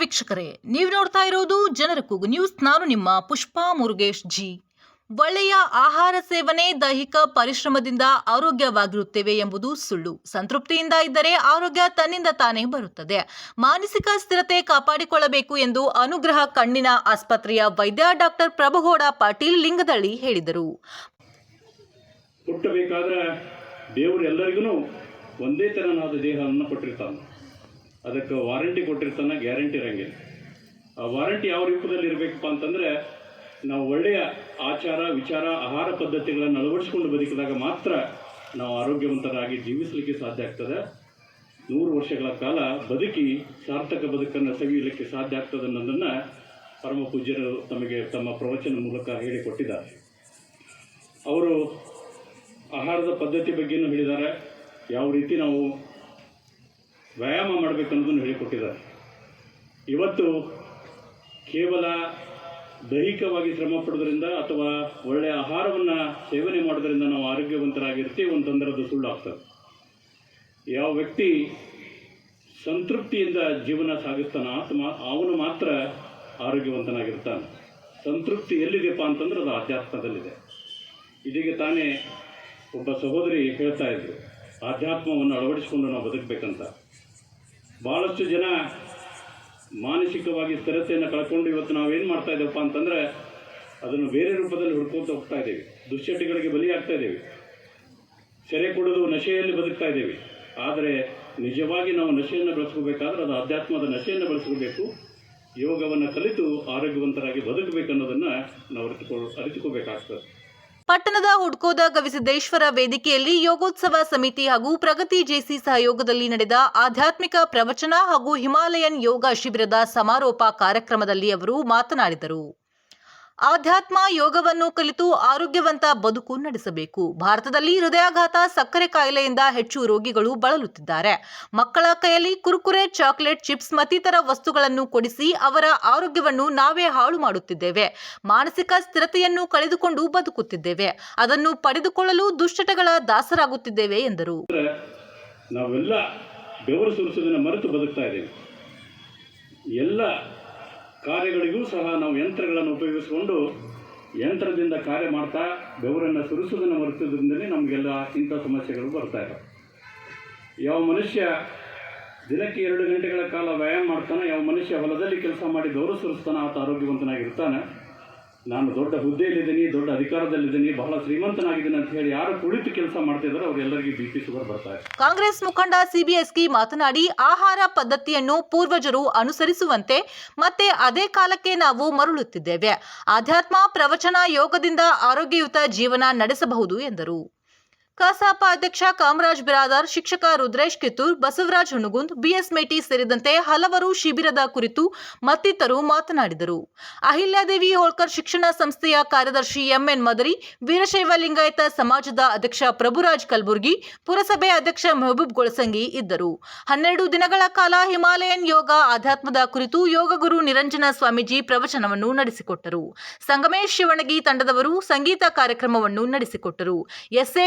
ವೀಕ್ಷಕರೇ, ನೀವು ನೋಡ್ತಾ ಇರೋದು ಜನರ ಕೂಗು ನ್ಯೂಸ್ ನಾನು ನಿಮ್ಮ ಪುಷ್ಪಾ ಮುರುಗೇಶ್ ಜಿ. ಒಳ್ಳೆಯ ಆಹಾರ ಸೇವನೆ ದೈಹಿಕ ಪರಿಶ್ರಮದಿಂದ ಆರೋಗ್ಯವಾಗಿರುತ್ತೇವೆ ಎಂಬುದು ಸುಳ್ಳು. ಸಂತೃಪ್ತಿಯಿಂದ ಇದ್ದರೆ ಆರೋಗ್ಯ ತನ್ನಿಂದ ತಾನೇ ಬರುತ್ತದೆ. ಮಾನಸಿಕ ಸ್ಥಿರತೆ ಕಾಪಾಡಿಕೊಳ್ಳಬೇಕು ಎಂದು ಅನುಗ್ರಹ ಕಣ್ಣಿನ ಆಸ್ಪತ್ರೆಯ ವೈದ್ಯ ಡಾಕ್ಟರ್ ಪ್ರಭುಗೌಡ ಪಾಟೀಲ್ ಲಿಂಗದಳ್ಳಿ ಹೇಳಿದರು. ದೇವರು ಎಲ್ಲರಿಗೂ ಒಂದೇ ತರನಾದ ದೇಹವನ್ನು ಕೊಟ್ಟಿರ್ತಾನೆ. ಅದಕ್ಕೆ ವಾರಂಟಿ ಕೊಟ್ಟಿರ್ತಾನೆ, ಗ್ಯಾರಂಟಿ ಇರಂಗಿಲ್ಲ ಆ ವಾರಂಟಿ ಯಾವ ರೂಪದಲ್ಲಿ ಇರಬೇಕಪ್ಪ ಅಂತಂದರೆ, ನಾವು ಒಳ್ಳೆಯ ಆಚಾರ, ವಿಚಾರ, ಆಹಾರ ಪದ್ಧತಿಗಳನ್ನು ಅಳವಡಿಸ್ಕೊಂಡು ಬದುಕಿದಾಗ ಮಾತ್ರ ನಾವು ಆರೋಗ್ಯವಂತರಾಗಿ ಜೀವಿಸಲಿಕ್ಕೆ ಸಾಧ್ಯ ಆಗ್ತದೆ. ನೂರು ವರ್ಷಗಳ ಕಾಲ ಬದುಕಿ ಸಾರ್ಥಕ ಬದುಕನ್ನು ಸವಿಯಲಿಕ್ಕೆ ಸಾಧ್ಯ ಆಗ್ತದೆ ಅನ್ನೋದನ್ನು ಪರಮ ಪೂಜ್ಯರು ತಮಗೆ ತಮ್ಮ ಪ್ರವಚನ ಮೂಲಕ ಹೇಳಿಕೊಟ್ಟಿದ್ದಾರೆ. ಅವರು ಆಹಾರದ ಪದ್ಧತಿ ಬಗ್ಗೆಯೂ ಹೇಳಿದ್ದಾರೆ. ಯಾವ ರೀತಿ ನಾವು ವ್ಯಾಯಾಮ ಮಾಡಬೇಕು ಅನ್ನೋದನ್ನು ಹೇಳಿಕೊಟ್ಟಿದ್ದಾರೆ. ಇವತ್ತು ಕೇವಲ ದೈಹಿಕವಾಗಿ ಶ್ರಮ ಪಡೋದ್ರಿಂದ ಅಥವಾ ಒಳ್ಳೆಯ ಆಹಾರವನ್ನು ಸೇವನೆ ಮಾಡೋದ್ರಿಂದ ನಾವು ಆರೋಗ್ಯವಂತರಾಗಿರ್ತೀವಿ ಸುಳ್ಳು ಆಗ್ತದೆ ಯಾವ ವ್ಯಕ್ತಿ ಸಂತೃಪ್ತಿಯಿಂದ ಜೀವನ ಸಾಗಿಸ್ತಾನ ಆತ್ಮ ಅವನು ಮಾತ್ರ ಆರೋಗ್ಯವಂತನಾಗಿರ್ತಾನೆ. ಸಂತೃಪ್ತಿ ಎಲ್ಲಿದೆಯಪ್ಪ ಅಂತಂದ್ರೆ ಅದು ಆಧ್ಯಾತ್ಮದಲ್ಲಿದೆ. ಇದೀಗ ತಾನೇ ಒಬ್ಬ ಸಹೋದರಿ ಹೇಳ್ತಾ ಇದ್ರು, ಆಧ್ಯಾತ್ಮವನ್ನು ಅಳವಡಿಸಿಕೊಂಡು ನಾವು ಬದುಕಬೇಕಂತ. ಭಾಳಷ್ಟು ಜನ ಮಾನಸಿಕವಾಗಿ ಸ್ಥಿರತೆಯನ್ನು ಕಳ್ಕೊಂಡು ಇವತ್ತು ನಾವೇನು ಮಾಡ್ತಾ ಇದ್ದೇವಪ್ಪ ಅಂತಂದರೆ ಅದನ್ನು ಬೇರೆ ರೂಪದಲ್ಲಿ ಹುಡ್ಕೊತ ಹೋಗ್ತಾ ಇದ್ದೇವೆ. ದುಶ್ಚಟಗಳಿಗೆ ಬಲಿಯಾಗ್ತಾ ಇದ್ದೇವೆ. ಸೆರೆ ಕೊಡೋದು ನಶೆಯಲ್ಲಿ ಬದುಕ್ತಾ ಇದ್ದೇವೆ. ಆದರೆ ನಿಜವಾಗಿ ನಾವು ನಶೆಯನ್ನು ಬೆಳೆಸ್ಕೋಬೇಕಾದ್ರೆ ಅದು ಅಧ್ಯಾತ್ಮದ ನಶೆಯನ್ನು ಬೆಳೆಸ್ಕೋಬೇಕು. ಯೋಗವನ್ನು ಕಲಿತು ಆರೋಗ್ಯವಂತರಾಗಿ ಬದುಕಬೇಕನ್ನೋದನ್ನು ನಾವು ಅರಿತುಕೊ, ಅರಿತುಕೋಬೇಕಾಗ್ತದೆ. ಪಟ್ಟಣದ ಹುಡ್ಕೋದ ಗವಿಸಿದ್ದೇಶ್ವರ ವೇದಿಕೆಯಲ್ಲಿ ಯೋಗೋತ್ಸವ ಸಮಿತಿ ಹಾಗೂ ಪ್ರಗತಿ ಜೇಸಿ ಸಹಯೋಗದಲ್ಲಿ ನಡೆದ ಆಧ್ಯಾತ್ಮಿಕ ಪ್ರವಚನ ಹಾಗೂ ಹಿಮಾಲಯನ್ ಯೋಗ ಶಿಬಿರದ ಸಮಾರೋಪ ಕಾರ್ಯಕ್ರಮದಲ್ಲಿ ಅವರು ಮಾತನಾಡಿದರು. ಆಧ್ಯಾತ್ಮ ಯೋಗವನ್ನು ಕಲಿತು ಆರೋಗ್ಯವಂತ ಬದುಕು ನಡೆಸಬೇಕು. ಭಾರತದಲ್ಲಿ ಹೃದಯಾಘಾತ, ಸಕ್ಕರೆ ಕಾಯಿಲೆಯಿಂದ ಹೆಚ್ಚು ರೋಗಿಗಳು ಬಳಲುತ್ತಿದ್ದಾರೆ. ಮಕ್ಕಳ ಕೈಯಲ್ಲಿ ಕುರುಕುರೆ, ಚಾಕ್ಲೇಟ್, ಚಿಪ್ಸ್ ಮತ್ತಿತರ ವಸ್ತುಗಳನ್ನು ಕೊಡಿಸಿ ಅವರ ಆರೋಗ್ಯವನ್ನು ನಾವೇ ಹಾಳು ಮಾಡುತ್ತಿದ್ದೇವೆ. ಮಾನಸಿಕ ಸ್ಥಿರತೆಯನ್ನು ಕಳೆದುಕೊಂಡು ಬದುಕುತ್ತಿದ್ದೇವೆ. ಅದನ್ನು ಪಡೆದುಕೊಳ್ಳಲು ದುಶ್ಚಟಗಳ ದಾಸರಾಗುತ್ತಿದ್ದೇವೆ ಎಂದರು. ನಾವೆಲ್ಲ ಎಲ್ಲ ಕಾರ್ಯಗಳಿಗೂ ಸಹ ನಾವು ಯಂತ್ರಗಳನ್ನು ಉಪಯೋಗಿಸಿಕೊಂಡು ಯಂತ್ರದಿಂದ ಕಾರ್ಯ ಮಾಡ್ತಾ ಬೆವರನ್ನು ಸುರಿಸೋದನ್ನು ಮರೆತಿದ್ದರಿಂದಲೇ ನಮಗೆಲ್ಲ ಇಂಥ ಸಮಸ್ಯೆಗಳು ಬರ್ತಾ ಇವೆ. ಯಾವ ಮನುಷ್ಯ ದಿನಕ್ಕೆ ಎರಡು ಗಂಟೆಗಳ ಕಾಲ ವ್ಯಾಯಾಮ ಮಾಡ್ತಾನೆ, ಯಾವ ಮನುಷ್ಯ ಹೊಲದಲ್ಲಿ ಕೆಲಸ ಮಾಡಿ ಗೌರವ ಸುರಿಸ್ತಾನೆ, ಆತ ಆರೋಗ್ಯವಂತನಾಗಿರ್ತಾನೆ. ನಾನು ದೊಡ್ಡ ಹುದ್ದೆಯಲ್ಲಿದ್ದೀನಿ, ದೊಡ್ಡ ಅಧಿಕಾರದಲ್ಲಿದ್ದೀನಿ, ಬಹಳ ಶ್ರೀಮಂತನಾಗಿದ್ದೀನಿ ಅಂತ ಹೇಳಿ ಯಾರು ಕುಳಿತು ಕೆಲಸ ಮಾಡ್ತಿದ್ದಾರೆ ಅವರೆಲ್ಲರಿಗೂ ಬಿ ಪಿ ಶುಗರ್ ಬರ್ತಾರೆ ಕಾಂಗ್ರೆಸ್ ಮುಖಂಡ ಸಿಬಿಎಸ್ಕಿ ಮಾತನಾಡಿ, ಆಹಾರ ಪದ್ಧತಿಯನ್ನು ಪೂರ್ವಜರು ಅನುಸರಿಸುವಂತೆ ಮತ್ತೆ ಅದೇ ಕಾಲಕ್ಕೆ ನಾವು ಮರಳುತ್ತಿದ್ದೇವೆ. ಆಧ್ಯಾತ್ಮ ಪ್ರವಚನ ಯೋಗದಿಂದ ಆರೋಗ್ಯಯುತ ಜೀವನ ನಡೆಸಬಹುದು ಎಂದರು. ಕಸಾಪ ಅಧ್ಯಕ್ಷ ಕಾಮರಾಜ್ ಬಿರಾದಾರ್, ಶಿಕ್ಷಕ ರುದ್ರೇಶ್ ಕಿತ್ತೂರ್, ಬಸವರಾಜ್ ಹುಣಗುಂದ್, ಬಿಎಸ್ ಮೇಟಿ ಸೇರಿದಂತೆ ಹಲವರು ಶಿಬಿರದ ಕುರಿತು ಮತ್ತಿತರು ಮಾತನಾಡಿದರು. ಅಹಿಲ್ಯಾದೇವಿ ಹೋಳ್ಕರ್ ಶಿಕ್ಷಣ ಸಂಸ್ಥೆಯ ಕಾರ್ಯದರ್ಶಿ ಎಂಎನ್ ಮದರಿ ವೀರಶೈವ ಲಿಂಗಾಯತ ಸಮಾಜದ ಅಧ್ಯಕ್ಷ ಪ್ರಭುರಾಜ್ ಕಲಬುರ್ಗಿ, ಪುರಸಭೆ ಅಧ್ಯಕ್ಷ ಮೆಹಬೂಬ್ ಗೊಳಸಂಗಿ ಇದ್ದರು. ಹನ್ನೆರಡು ದಿನಗಳ ಕಾಲ ಹಿಮಾಲಯನ್ ಯೋಗ ಆಧ್ಯಾತ್ಮದ ಕುರಿತು ಯೋಗ ಗುರು ನಿರಂಜನ ಸ್ವಾಮೀಜಿ ಪ್ರವಚನವನ್ನು ನಡೆಸಿಕೊಟ್ಟರು. ಸಂಗಮೇಶ್ ಶಿವಣಗಿ ತಂಡದವರು ಸಂಗೀತ ಕಾರ್ಯಕ್ರಮವನ್ನು ನಡೆಸಿಕೊಟ್ಟರು. ಎಸ್ಎ